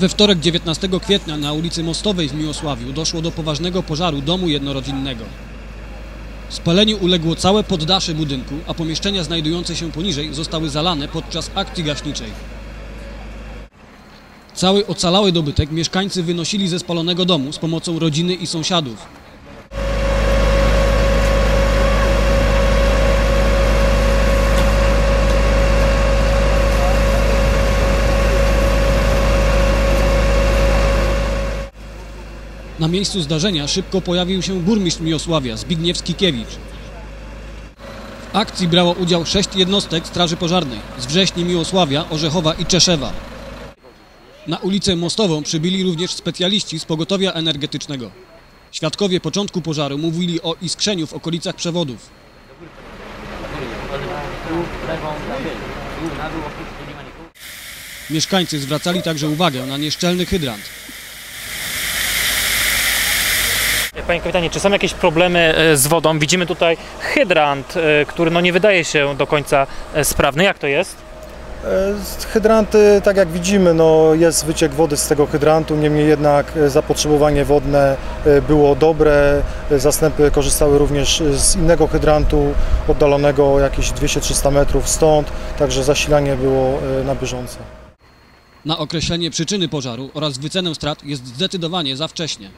We wtorek 19 kwietnia na ulicy Mostowej w Miłosławiu doszło do poważnego pożaru domu jednorodzinnego. Spaleniu uległo całe poddasze budynku, a pomieszczenia znajdujące się poniżej zostały zalane podczas akcji gaśniczej. Cały ocalały dobytek mieszkańcy wynosili ze spalonego domu z pomocą rodziny i sąsiadów. Na miejscu zdarzenia szybko pojawił się burmistrz Miłosławia Zbigniew Skikiewicz. W akcji brało udział sześć jednostek Straży Pożarnej z Wrześni Miłosławia, Orzechowa i Czeszewa. Na ulicę Mostową przybyli również specjaliści z pogotowia energetycznego. Świadkowie początku pożaru mówili o iskrzeniu w okolicach przewodów. Mieszkańcy zwracali także uwagę na nieszczelny hydrant. Panie kapitanie, czy są jakieś problemy e, z wodą? Widzimy tutaj hydrant, e, który no nie wydaje się do końca e, sprawny. Jak to jest? Hydranty, tak jak widzimy, no jest wyciek wody z tego hydrantu, niemniej jednak zapotrzebowanie wodne było dobre. Zastępy korzystały również z innego hydrantu oddalonego jakieś 200-300 metrów stąd, także zasilanie było na bieżąco. Na określenie przyczyny pożaru oraz wycenę strat jest zdecydowanie za wcześnie.